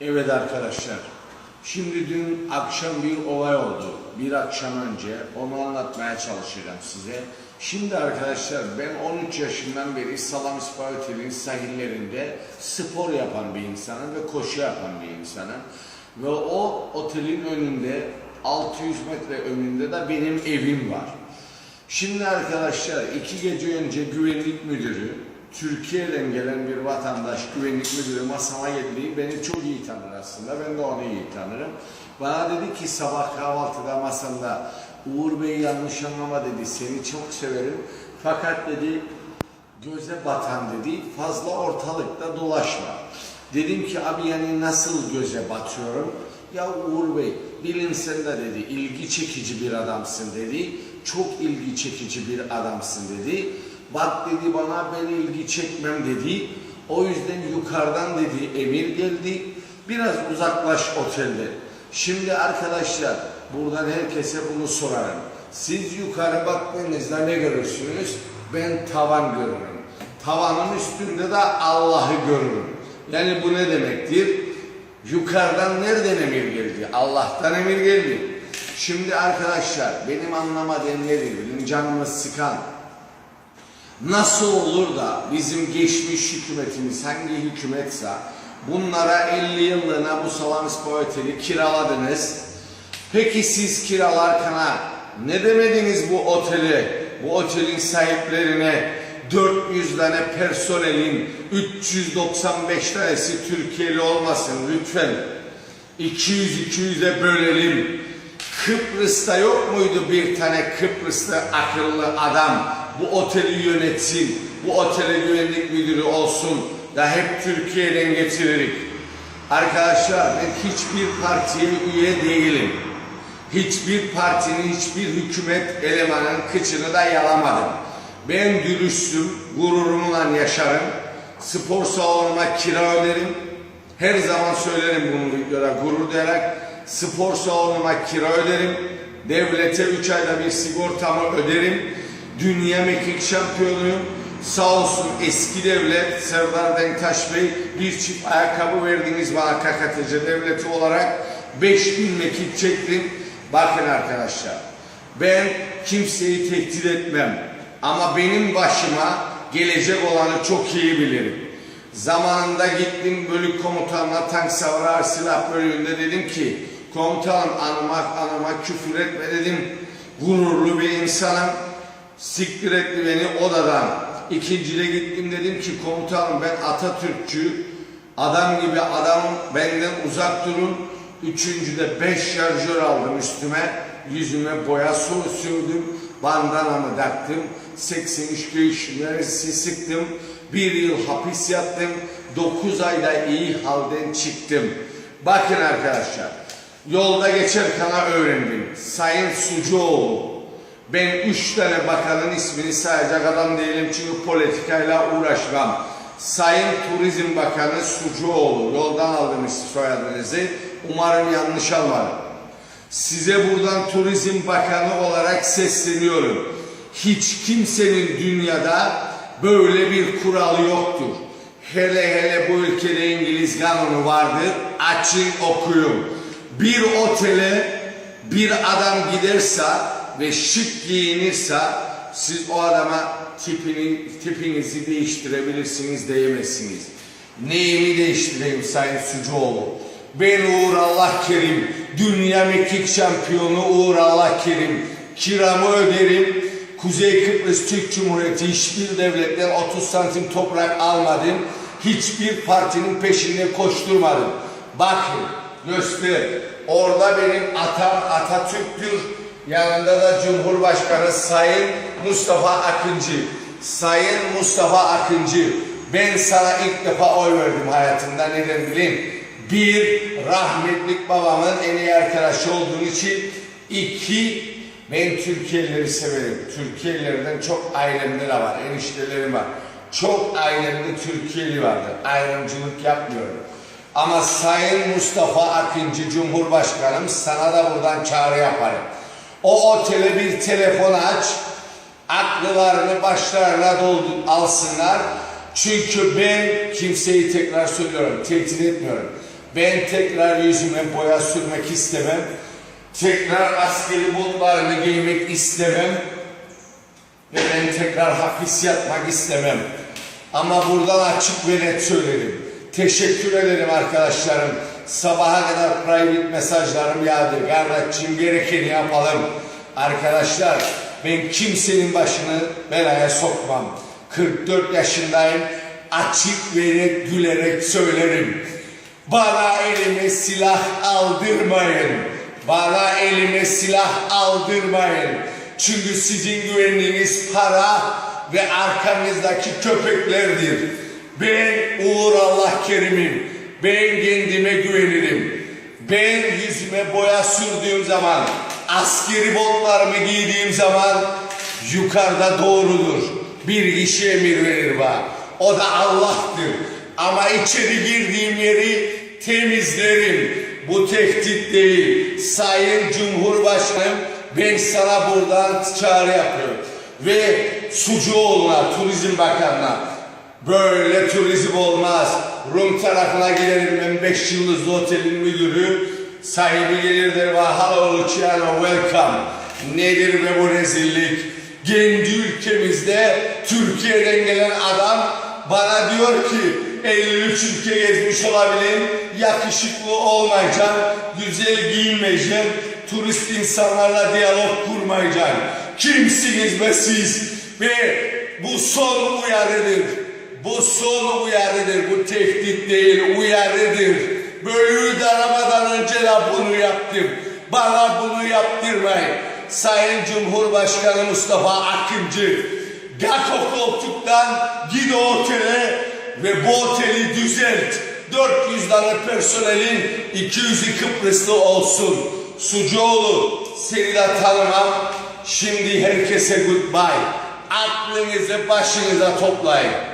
Evet arkadaşlar. Şimdi dün akşam bir olay oldu. Bir akşam önce onu anlatmaya çalışacağım size. Şimdi arkadaşlar ben 13 yaşından beri Salam Spa Oteli'nin sahillerinde spor yapan bir insanım ve koşu yapan bir insanım. Ve o otelin önünde 600 metre önünde de benim evim var. Şimdi arkadaşlar iki gece önce güvenlik müdürü, Türkiye'den gelen bir vatandaş güvenlik müdürü masama geldi. Beni çok iyi tanır aslında. Ben de onu iyi tanırım. Bana dedi ki sabah kahvaltıda masamda Uğur Bey yanlış anlama dedi. Seni çok severim. Fakat dedi göze batan dedi fazla ortalıkta dolaşma. Dedim ki abi yani nasıl göze batıyorum? Ya Uğur Bey bilin sen de dedi ilgi çekici bir adamsın dedi. Çok ilgi çekici bir adamsın dedi. Bak dedi bana ben ilgi çekmem dedi. O yüzden yukarıdan dedi emir geldi. Biraz uzaklaş otelde. Şimdi arkadaşlar buradan herkese bunu sorarım. Siz yukarı baktığınızda ne görürsünüz? Ben tavan görürüm. Tavanın üstünde de Allah'ı görürüm. Yani bu ne demektir? Yukarıdan nereden emir geldi? Allah'tan emir geldi. Şimdi arkadaşlar benim anlamadığım nedir? Benim canımı sıkan nasıl olur da bizim geçmiş hükümetimiz hangi hükümetse bunlara 50 yıllığına bu Salam Spa Oteli kiraladınız. Peki siz kiralarken ha, ne demediniz bu oteli, bu otelin sahiplerine 400 tane personelin 395 tanesi Türkiye'li olmasın lütfen. 200-200'e bölelim. Kıbrıs'ta yok muydu bir tane Kıbrıs'ta akıllı adam bu oteli yönetsin, bu otele güvenlik müdürü olsun da hep Türkiye'den getiririk. Arkadaşlar ben hiçbir partiye üye değilim. Hiçbir partinin, hiçbir hükümet elemanın kıçını da yalamadım. Ben dürüstüm, gururumla yaşarım. Spor salonuma kira öderim. Her zaman söylerim bunu videoda gurur duyarak. Spor salonuma kira öderim. Devlete 3 ayda bir sigortamı öderim. Dünya mekik şampiyonuyum. Sağ olsun eski devlet Serdar Denktaş Bey bir çift ayakkabı verdiniz bana KKTC devleti olarak. 5000 mekik çektim. Bakın arkadaşlar ben kimseyi tehdit etmem. Ama benim başıma gelecek olanı çok iyi bilirim. Zamanında gittim bölük komutanına tank savrar silah bölüğünde dedim ki komutan anıma anıma küfür etme dedim. Gururlu bir insanım. Siktir etti beni odadan. İkincide gittim dedim ki komutanım ben Atatürkçü adam gibi adamım benden uzak durun. Üçüncüde beş şarjör aldım üstüme. Yüzüme boya su sürdüm. Bandanamı taktım. 83 Göğüş Üniversitesi sıktım. Bir yıl hapis yattım. 9 ayda iyi halden çıktım. Bakın arkadaşlar. Yolda geçerken öğrendim. Sayın Sucuoğlu. Ben üç tane bakanın ismini sayacak adam değilim çünkü politikayla uğraşmam. Sayın Turizm Bakanı Sucuoğlu. Yoldan aldım soyadınızı. Umarım yanlış almadım. Size buradan Turizm Bakanı olarak sesleniyorum. Hiç kimsenin dünyada böyle bir kuralı yoktur. Hele hele bu ülkede İngiliz kanunu vardır. Açın okuyun. Bir otele bir adam giderse ve şık giyinirse siz o adama tipini, tipinizi değiştirebilirsiniz diyemezsiniz. Neyimi değiştireyim Sayın Sucuoğlu? Ben Uğur Allah Kerim, dünya mekik şampiyonu Uğur Allah Kerim. Kiramı öderim. Kuzey Kıbrıs Türk Cumhuriyeti hiçbir devletten 30 santim toprak almadım. Hiçbir partinin peşinde koşturmadım. Bakın göster. Orada benim atam Atatürk'tür. Yanında da Cumhurbaşkanı Sayın Mustafa Akıncı. Sayın Mustafa Akıncı. Ben sana ilk defa oy verdim hayatımda neden bileyim. Bir, rahmetlik babamın en iyi arkadaşı olduğu için. iki ben Türkiye'lileri severim. Türkiye'lilerden çok ailemde de var, eniştelerim var. Çok ailemde Türkiye'li vardır. Ayrımcılık yapmıyorum. Ama Sayın Mustafa Akıncı Cumhurbaşkanım sana da buradan çağrı yaparım. O otele bir telefon aç, aklılarını başlarına doldur, alsınlar. Çünkü ben kimseyi tekrar söylüyorum, tehdit etmiyorum. Ben tekrar yüzüme boya sürmek istemem. Tekrar askeri botlarını giymek istemem. Ve ben tekrar hapis yatmak istemem. Ama buradan açık ve net söylerim. Teşekkür ederim arkadaşlarım. Sabaha kadar private mesajlarım yağdı. Kardeşim gerekeni yapalım. Arkadaşlar ben kimsenin başını belaya sokmam. 44 yaşındayım. Açık ve net gülerek söylerim. Bana elime silah aldırmayın. Bana elime silah aldırmayın. Çünkü sizin güvenliğiniz para ve arkanızdaki köpeklerdir. Ben Uğur Allah Kerim'im. Ben kendime güvenirim. Ben yüzüme boya sürdüğüm zaman, askeri botlarımı giydiğim zaman yukarıda doğrudur. Bir kişi emir verir bana. O da Allah'tır. Ama içeri girdiğim yeri temizlerim. Bu tehdit değil. Sayın Cumhurbaşkanım ben sana buradan çağrı yapıyorum. Ve Sucuoğlu'na, Turizm Bakanı'na böyle turizm olmaz. Rum tarafına giderim ben 5 yıldızlı otelin müdürü. Sahibi gelir der bana hello Luciano welcome. Nedir be bu rezillik? Kendi ülkemizde Türkiye'den gelen adam bana diyor ki 53 ülke gezmiş olabilirim, yakışıklı olmayacağım, güzel giyinmeyeceğim, turist insanlarla diyalog kurmayacağım. Kimsiniz be siz? Ve bu son uyarıdır. Bu son uyarıdır. Bu tehdit değil, uyarıdır. Bölüğü daramadan önce de bunu yaptım. Bana bunu yaptırmayın. Sayın Cumhurbaşkanı Mustafa Akıncı, Gat o koltuktan git o otele ve bu oteli düzelt. 400 tane personelin 200'ü Kıbrıslı olsun. Sucuoğlu seni de tanımam. Şimdi herkese goodbye. Aklınızı başınıza toplayın.